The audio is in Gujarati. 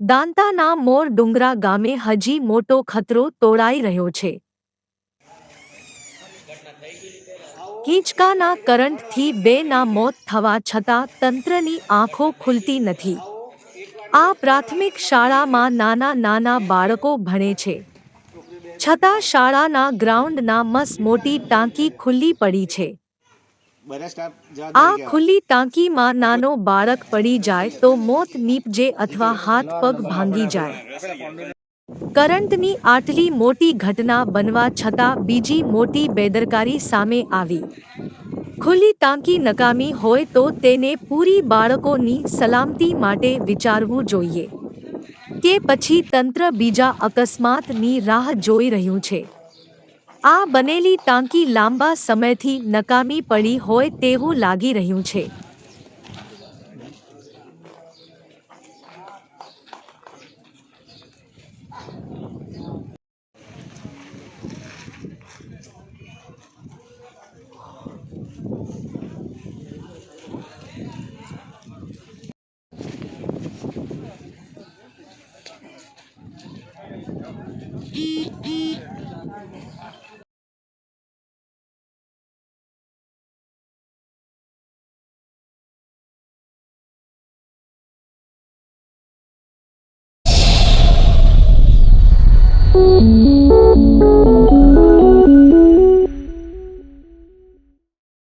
દાંતાના મોર ડુંગરા ગામે હજી મોટો ખતરો તોળાઈ રહ્યો છે. હિંચકાના કરંટથી બેના મોત થવા છતાં તંત્રની આંખો ખુલતી નથી. આ પ્રાથમિક શાળામાં નાના નાના બાળકો ભણે છે. છતાં શાળાના ગ્રાઉન્ડના મસ મોટી ટાંકી ખુલ્લી પડી છે. આ ખુલ્લી ટાંકીમાં નાનો બાળક પડી જાય તો મોત નીપજે અથવા હાથ પગ ભાંગી જાય. કરંટની આટલી મોટી ઘટના બનવા છતાં બીજી મોટી બેદરકારી સામે આવી. ખુલ્લી ટાંકી નકામી હોય તો તેને પૂરી બાળકોની સલામતી માટે વિચારવું જોઈએ. કે પછી તંત્ર બીજા અકસ્માતની રાહ જોઈ રહ્યું છે. આ બનેલી ટાંકી લાંબા સમયથી નકામી પડી હોય તેવું લાગી રહ્યું છે. E